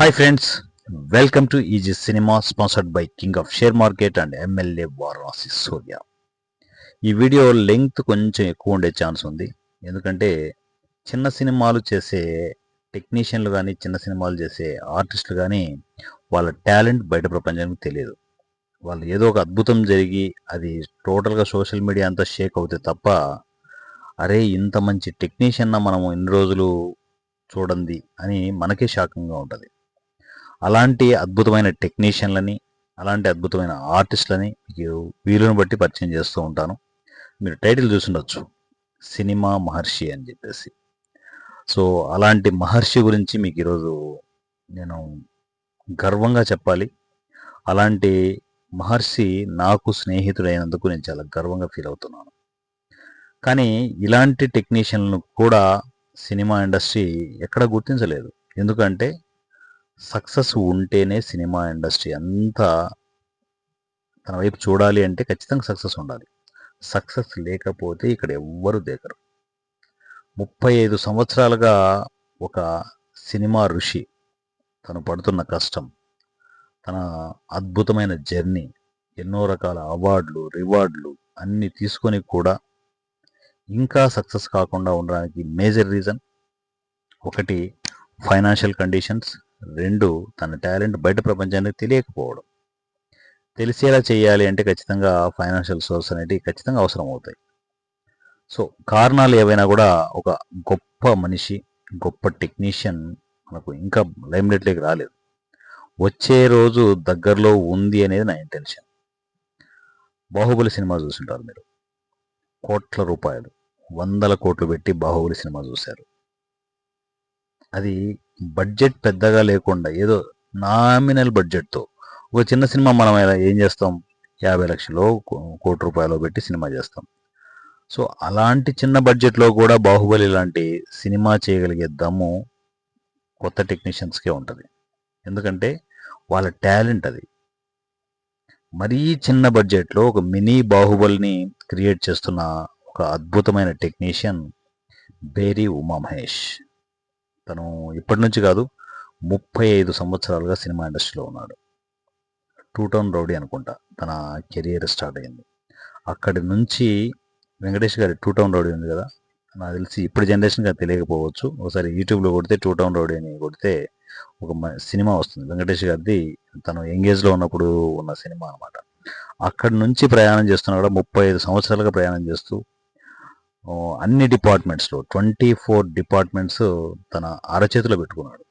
Hi friends welcome to easy cinema sponsored by king of share market and MLA Varanasi Surya ఈ video length కొంచెం ఎక్కువ ఉండే chance ఉంది. ఎందుకంటే చిన్న సినిమాలు చేసే టెక్నీషియన్లు కానీ చిన్న సినిమాలు చేసే ఆర్టిస్టులు కానీ వాళ్ళ టాలెంట్ బయట ప్రపంచానికి తెలియదు. వాళ్ళు ఏదో ఒక అద్భుతం జరిగి అది టోటల్గా సోషల్ మీడియా అంతా షేక్ అవుతే తప్ప అరే ఇంత మంచి టెక్నీషియన్న మనము ఇన్ని రోజులు చూడండి అని మనకే షాకింగ్గా ఉంటుంది. అలాంటి అద్భుతమైన టెక్నీషియన్లని అలాంటి అద్భుతమైన ఆర్టిస్టులని మీకు వీలుని బట్టి పరిచయం చేస్తూ ఉంటాను. మీరు టైటిల్ చూసుండొచ్చు. సినిమా మహర్షి అని చెప్పేసి. సో అలాంటి మహర్షి గురించి మీకు ఈరోజు నేను గర్వంగా చెప్పాలి. అలాంటి మహర్షి నాకు స్నేహితుడైనందుకు నేను చాలా గర్వంగా ఫీల్ అవుతున్నాను. కానీ ఇలాంటి టెక్నీషియన్లను కూడా సినిమా ఇండస్ట్రీ ఎక్కడ గుర్తించలేదు. ఎందుకంటే సక్సెస్ ఉంటేనే సినిమా ఇండస్ట్రీ అంతా తన వైపు చూడాలి అంటే ఖచ్చితంగా సక్సెస్ ఉండాలి. సక్సెస్ లేకపోతే ఇక్కడ ఎవ్వరు దేకరు ముప్పై ఐదు సంవత్సరాలుగా ఒక సినిమా ఋషి తను పడుతున్న కష్టం తన అద్భుతమైన జర్నీ ఎన్నో రకాల అవార్డులు రివార్డులు అన్ని తీసుకొని కూడా ఇంకా సక్సెస్ కాకుండా ఉండడానికి మేజర్ రీజన్ ఒకటి ఫైనాన్షియల్ కండిషన్స్ రెండు తన టాలెంట్ బయట ప్రపంచానికి తెలియకపోవడం. తెలిసేలా చేయాలి అంటే ఖచ్చితంగా ఫైనాన్షియల్ సోర్స్ అనేటివి ఖచ్చితంగా అవసరం అవుతాయి సో కారణాలు ఏవైనా కూడా ఒక గొప్ప మనిషి గొప్ప టెక్నీషియన్ మనకు ఇంకా లైమ్లైట్లోకి రాలేదు. వచ్చే రోజు దగ్గరలో ఉంది అనేది నా ఇంటెన్షన్. బాహుబలి సినిమా చూసింటారు మీరు. కోట్ల రూపాయలు వందల కోట్లు పెట్టి బాహుబలి సినిమా చూశారు. అది బడ్జెట్ పెద్దగా లేకుండా ఏదో నామినల్ బడ్జెట్తో ఒక చిన్న సినిమా మనం ఎలా ఏం చేస్తాం? యాభై లక్షలు కోటి రూపాయలు పెట్టి సినిమా చేస్తాం. సో అలాంటి చిన్న బడ్జెట్లో కూడా బాహుబలి లాంటి సినిమా చేయగలిగే దమ్ము కొత్త టెక్నీషియన్స్కే ఉంటుంది. ఎందుకంటే వాళ్ళ టాలెంట్ అది. మరీ చిన్న బడ్జెట్లో ఒక మినీ బాహుబలిని క్రియేట్ చేస్తున్న ఒక అద్భుతమైన టెక్నీషియన్ బేరీ ఉమా మహేష్ తను ఇప్పటి నుంచి కాదు ముప్పై ఐదు సంవత్సరాలుగా సినిమా ఇండస్ట్రీలో ఉన్నాడు. టూ టౌన్ రౌడీ అనుకుంటా తన కెరియర్ స్టార్ట్ అయింది అక్కడి నుంచి వెంకటేష్ గారి టూ టౌన్ రౌడీ ఉంది కదా నాకు తెలిసి ఇప్పుడు జనరేషన్గా తెలియకపోవచ్చు. ఒకసారి యూట్యూబ్లో కొడితే టూ టౌన్ రౌడీ అని కొడితే ఒక మ- సినిమా వస్తుంది. వెంకటేష్ గారిది తను ఎంగేజ్లో ఉన్నప్పుడు ఉన్న సినిమా అనమాట అక్కడి నుంచి ప్రయాణం చేస్తున్నా కూడా ముప్పై ఐదు సంవత్సరాలుగా ప్రయాణం చేస్తూ అన్ని డిపార్ట్మెంట్స్లో ట్వంటీ ఫోర్ డిపార్ట్మెంట్స్ తన అరచేతిలో పెట్టుకున్నాడు.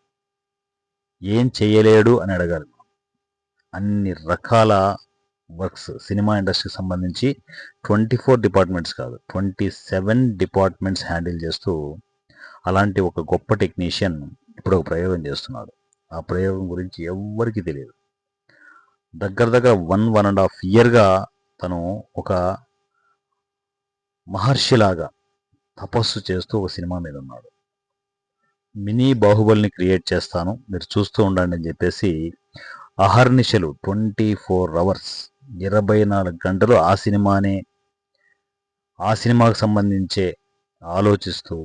ఏం చేయలేడు అని అడగాలి అన్ని రకాల వర్క్స్ సినిమా ఇండస్ట్రీకి సంబంధించి ట్వంటీ ఫోర్ డిపార్ట్మెంట్స్ కాదు ట్వంటీ సెవెన్ డిపార్ట్మెంట్స్ హ్యాండిల్ చేస్తూ అలాంటి ఒక గొప్ప టెక్నీషియన్ ఇప్పుడు ఒక ప్రయోగం చేస్తున్నాడు. ఆ ప్రయోగం గురించి ఎవ్వరికీ తెలియదు. దగ్గర దగ్గర వన్ వన్ అండ్ హాఫ్ ఇయర్గా తను ఒక మహర్షిలాగా తపస్సు చేస్తూ ఒక సినిమా మీద ఉన్నాడు. మినీ బాహుబలిని క్రియేట్ చేస్తాను. మీరు చూస్తూ ఉండండి అని చెప్పేసి అహర్నిశలు ట్వంటీ ఫోర్ అవర్స్ ఇరవై నాలుగు గంటలు ఆ సినిమానే ఆ సినిమాకు సంబంధించే ఆలోచిస్తూ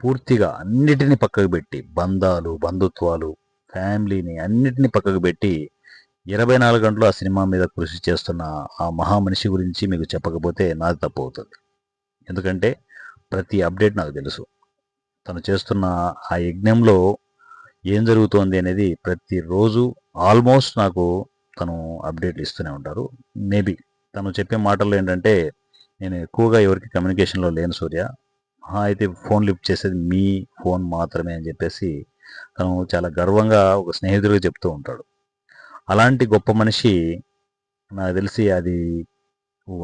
పూర్తిగా అన్నిటిని పక్కకు పెట్టి బంధాలు బంధుత్వాలు ఫ్యామిలీని అన్నిటిని పక్కకు పెట్టి ఇరవై నాలుగు గంటలు ఆ సినిమా మీద కృషి చేస్తున్న ఆ మహామనిషి గురించి మీకు చెప్పకపోతే నాది తప్పు అవుతుంది. ఎందుకంటే ప్రతి అప్డేట్ నాకు తెలుసు. తను చేస్తున్న ఆ యజ్ఞంలో ఏం జరుగుతోంది అనేది ప్రతిరోజు ఆల్మోస్ట్ నాకు తను అప్డేట్లు ఇస్తూనే ఉంటారు. మేబీ తను చెప్పే మాటల్లో ఏంటంటే నేను ఎక్కువగా ఎవరికి కమ్యూనికేషన్లో లేను సూర్య. అయితే ఫోన్ లిఫ్ట్ చేసేది మీ ఫోన్ మాత్రమే అని చెప్పేసి తను చాలా గర్వంగా ఒక స్నేహితుడిగా చెప్తూ ఉంటాడు. అలాంటి గొప్ప మనిషి నాకు తెలిసి అది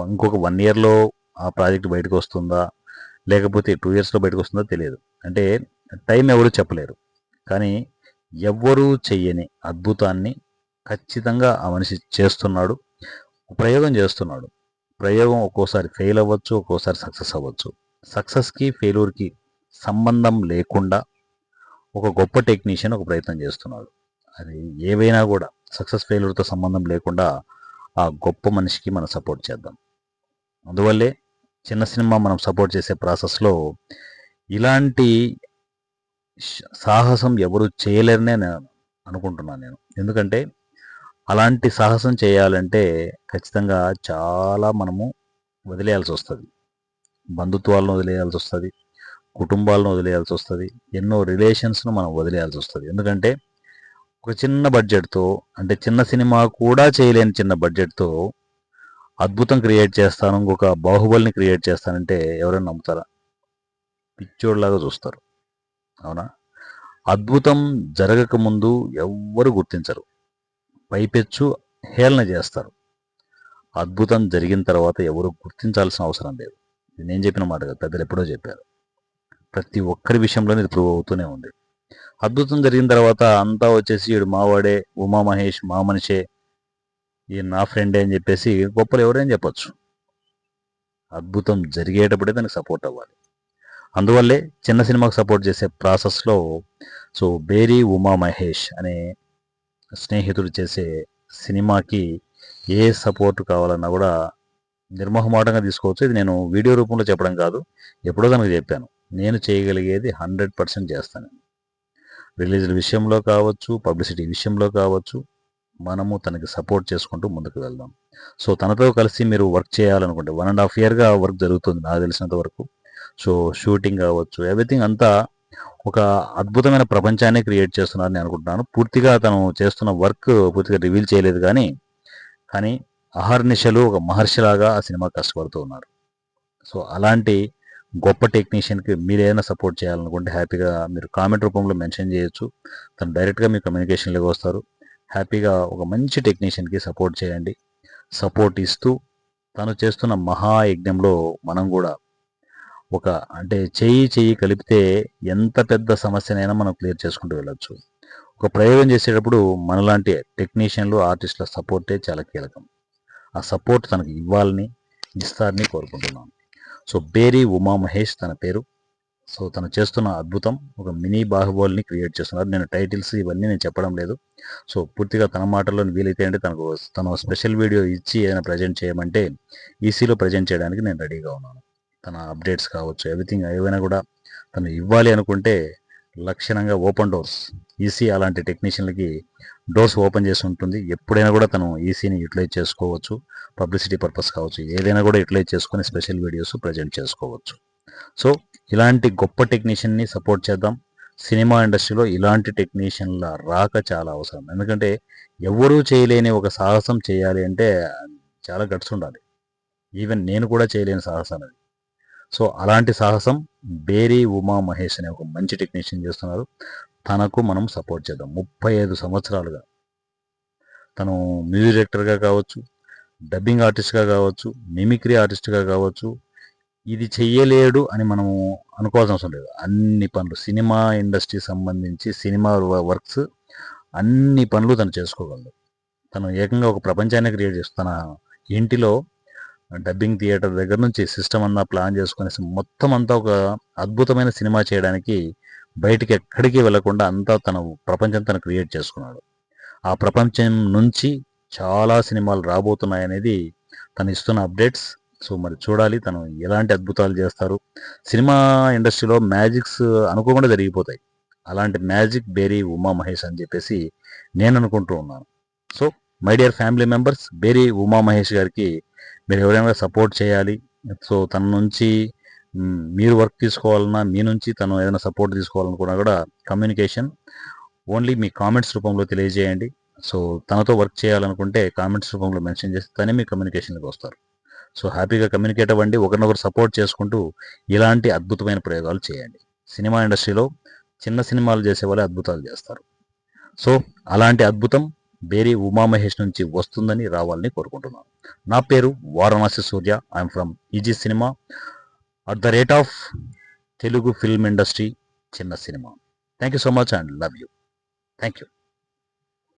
ఇంకొక వన్ ఇయర్లో ఆ ప్రాజెక్ట్ బయటకు వస్తుందా లేకపోతే టూ ఇయర్స్లో బయటకు వస్తుందో తెలియదు. అంటే టైం ఎవరు చెప్పలేరు. కానీ ఎవ్వరూ చెయ్యని అద్భుతాన్ని ఖచ్చితంగా ఆ మనిషి చేస్తున్నాడు. ప్రయోగం చేస్తున్నాడు. ప్రయోగం ఒక్కోసారి ఫెయిల్ అవ్వచ్చు ఒక్కోసారి సక్సెస్ అవ్వచ్చు. సక్సెస్కి ఫెయిల్యూర్కి సంబంధం లేకుండా ఒక గొప్ప టెక్నీషియన్ ఒక ప్రయత్నం చేస్తున్నాడు. అది ఏవైనా కూడా సక్సెస్ ఫెయిల్యూర్తో సంబంధం లేకుండా ఆ గొప్ప మనిషికి మనం సపోర్ట్ చేద్దాం. అందువల్లే చిన్న సినిమా మనం సపోర్ట్ చేసే ప్రాసెస్లో ఇలాంటి సాహసం ఎవరు చేయలేరనే నేను అనుకుంటున్నాను నేను. ఎందుకంటే అలాంటి సాహసం చేయాలంటే ఖచ్చితంగా చాలా మనము వదిలేయాల్సి వస్తుంది. బంధుత్వాలను వదిలేయాల్సి వస్తుంది. కుటుంబాలను వదిలేయాల్సి వస్తుంది. ఎన్నో రిలేషన్స్ను మనం వదిలేయాల్సి వస్తుంది. ఎందుకంటే ఒక చిన్న బడ్జెట్తో అంటే చిన్న సినిమా కూడా చేయలేని చిన్న బడ్జెట్తో అద్భుతం క్రియేట్ చేస్తాను ఇంకొక బాహుబలిని క్రియేట్ చేస్తానంటే ఎవరైనా నమ్ముతారా? పిచ్చోడ్లాగా చూస్తారు. అవునా? అద్భుతం జరగకముందు ఎవ్వరు గుర్తించరు. పైపెచ్చు హేళన చేస్తారు. అద్భుతం జరిగిన తర్వాత ఎవరు గుర్తించాల్సిన అవసరం లేదు. ఇది నేను చెప్పిన మాట కదా పెద్దలు ఎప్పుడో చెప్పారు. ప్రతి ఒక్కరి విషయంలోనే ఇది ప్రూవ్ అవుతూనే ఉంది. అద్భుతం జరిగిన తర్వాత అంతా వచ్చేసి వీడు మావాడే ఉమా మహేష్ మా మనిషే ఈ నా ఫ్రెండే అని చెప్పేసి గొప్పలు ఎవరైనా చెప్పచ్చు. అద్భుతం జరిగేటప్పుడే దానికి సపోర్ట్ అవ్వాలి. అందువల్లే చిన్న సినిమాకు సపోర్ట్ చేసే ప్రాసెస్లో సో బేరీ ఉమా మహేష్ అనే స్నేహితుడు చేసే సినిమాకి ఏ సపోర్ట్ కావాలన్నా కూడా నిర్మోహమాటంగా తీసుకోవచ్చు. ఇది నేను వీడియో రూపంలో చెప్పడం కాదు ఎప్పుడో తనకు చెప్పాను. నేను చేయగలిగేది హండ్రెడ్ పర్సెంట్ చేస్తాను. రిలీజ్ విషయంలో కావచ్చు పబ్లిసిటీ విషయంలో కావచ్చు మనము తనకి సపోర్ట్ చేసుకుంటూ ముందుకు వెళ్దాం. సో తనతో కలిసి మీరు వర్క్ చేయాలనుకుంటే వన్ అండ్ హాఫ్ ఇయర్గా వర్క్ జరుగుతుంది నాకు తెలిసినంత వరకు. సో షూటింగ్ కావచ్చు ఎవ్రీథింగ్ అంతా ఒక అద్భుతమైన ప్రపంచాన్ని క్రియేట్ చేస్తున్నారని అనుకుంటున్నాను. పూర్తిగా తను చేస్తున్న వర్క్ పూర్తిగా రివీల్ చేయలేదు కానీ కానీ అహర్నిశలు ఒక మహర్షిలాగా ఆ సినిమా కష్టపడుతూ ఉన్నారు. సో అలాంటి గొప్ప టెక్నీషియన్కి మీరు ఏదైనా సపోర్ట్ చేయాలనుకుంటే హ్యాపీగా మీరు కామెంట్ రూపంలో మెన్షన్ చేయొచ్చు. తను డైరెక్ట్గా మీ కమ్యూనికేషన్లోకి వస్తారు. హ్యాపీగా ఒక మంచి టెక్నీషియన్కి సపోర్ట్ చేయండి. సపోర్ట్ ఇస్తూ తను చేస్తున్న మహాయజ్ఞంలో మనం కూడా ఒక అంటే చెయ్యి చెయ్యి కలిపితే ఎంత పెద్ద సమస్యనైనా మనం క్లియర్ చేసుకుంటూ వెళ్ళొచ్చు. ఒక ప్రయోగం చేసేటప్పుడు మనలాంటి టెక్నీషియన్లు ఆర్టిస్టుల సపోర్టే చాలా కీలకం. ఆ సపోర్ట్ తనకు ఇవ్వాలని ఇస్తారని కోరుకుంటున్నాను. సో బేరీ ఉమా మహేష్ తన పేరు. సో తను చేస్తున్న అద్భుతం. ఒక మినీ బాహుబలిని క్రియేట్ చేస్తున్నారు. నేను టైటిల్స్ ఇవన్నీ నేను చెప్పడం లేదు. సో పూర్తిగా తన మాటల్లో వీలైతే అంటే తనకు తను స్పెషల్ వీడియో ఇచ్చి ఏదైనా ప్రజెంట్ చేయమంటే ఈసీలో ప్రజెంట్ చేయడానికి నేను రెడీగా ఉన్నాను. తన అప్డేట్స్ కావచ్చు ఎవ్రీథింగ్ ఏవైనా కూడా తను ఇవ్వాలి అనుకుంటే లక్షణంగా ఓపెన్ డోర్స్ ఈసీ అలాంటి టెక్నీషియన్లకి డోర్స్ ఓపెన్ చేసి ఉంటుంది. ఎప్పుడైనా కూడా తను ఈసీని యూటిలైజ్ చేసుకోవచ్చు. పబ్లిసిటీ పర్పస్ కావచ్చు. ఏదైనా కూడా యూటిలైజ్ చేసుకొని స్పెషల్ వీడియోస్ ప్రజెంట్ చేసుకోవచ్చు. సో ఇలాంటి గొప్ప టెక్నీషియన్ని సపోర్ట్ చేద్దాం. సినిమా ఇండస్ట్రీలో ఇలాంటి టెక్నీషియన్ల రాక చాలా అవసరం. ఎందుకంటే ఎవరూ చేయలేని ఒక సాహసం చేయాలి అంటే చాలా గట్స్ ఉండాలి. ఈవెన్ నేను కూడా చేయలేని సాహసం అది. సో అలాంటి సాహసం బేరీ ఉమా మహేష్ అనే ఒక మంచి టెక్నీషియన్ చేస్తున్నారు. తనకు మనం సపోర్ట్ చేద్దాం. ముప్పై ఐదు సంవత్సరాలుగా. తను మ్యూజిక్ డైరెక్టర్గా కావచ్చు డబ్బింగ్ ఆర్టిస్ట్గా కావచ్చు మిమిక్రీ ఆర్టిస్ట్గా కావచ్చు ఇది చెయ్యలేడు అని మనము అనుకోవాల్సిన అవసరం లేదు. అన్ని పనులు సినిమా ఇండస్ట్రీ సంబంధించి సినిమా వర్క్స్ అన్ని పనులు తను చేసుకోగలదు తను ఏకంగా ఒక ప్రపంచాన్ని క్రియేట్ చేస్తుంది తన ఇంటిలో డబ్బింగ్ థియేటర్ దగ్గర నుంచి సిస్టమ్ అంతా ప్లాన్ చేసుకునేసి మొత్తం అంతా ఒక అద్భుతమైన సినిమా చేయడానికి బయటికి ఎక్కడికి వెళ్ళకుండా అంతా తన ప్రపంచం తను క్రియేట్ చేసుకున్నాడు. ఆ ప్రపంచం నుంచి చాలా సినిమాలు రాబోతున్నాయనేది తను ఇస్తున్న అప్డేట్స్. సో మరి చూడాలి తను ఎలాంటి అద్భుతాలు చేస్తారు. సినిమా ఇండస్ట్రీలో మ్యాజిక్స్ అనుకోకుండా జరిగిపోతాయి. అలాంటి మ్యాజిక్ బేరీ ఉమా మహేష్ అని చెప్పేసి నేను అనుకుంటూ ఉన్నాను. So my dear family members బేరీ Uma Mahesh గారికి మీరు ఎవరైనా సపోర్ట్ చేయాలి. సో తన నుంచి మీరు వర్క్ తీసుకోవాలన్నా మీ నుంచి తను ఏదైనా సపోర్ట్ తీసుకోవాలనుకున్నా కూడా కమ్యూనికేషన్ ఓన్లీ మీ కామెంట్స్ రూపంలో తెలియజేయండి. సో తనతో వర్క్ చేయాలనుకుంటే కామెంట్స్ రూపంలో మెన్షన్ చేస్తే తనే మీ కమ్యూనికేషన్కి వస్తారు. సో హ్యాపీగా కమ్యూనికేట్ అవ్వండి ఒకరినొకరు సపోర్ట్ చేసుకుంటూ ఇలాంటి అద్భుతమైన ప్రయోగాలు చేయండి. సినిమా ఇండస్ట్రీలో చిన్న సినిమాలు చేసే వాళ్ళే అద్భుతాలు చేస్తారు. సో అలాంటి అద్భుతం బేరీ ఉమామహేష్ నుంచి వస్తుందని రావాలని కోరుకుంటున్నాను. నా పేరు Varanasi Surya I'm from easy cinema. At the rate of Telugu film industry చిన్న cinema. Thank you so much and love you. Thank you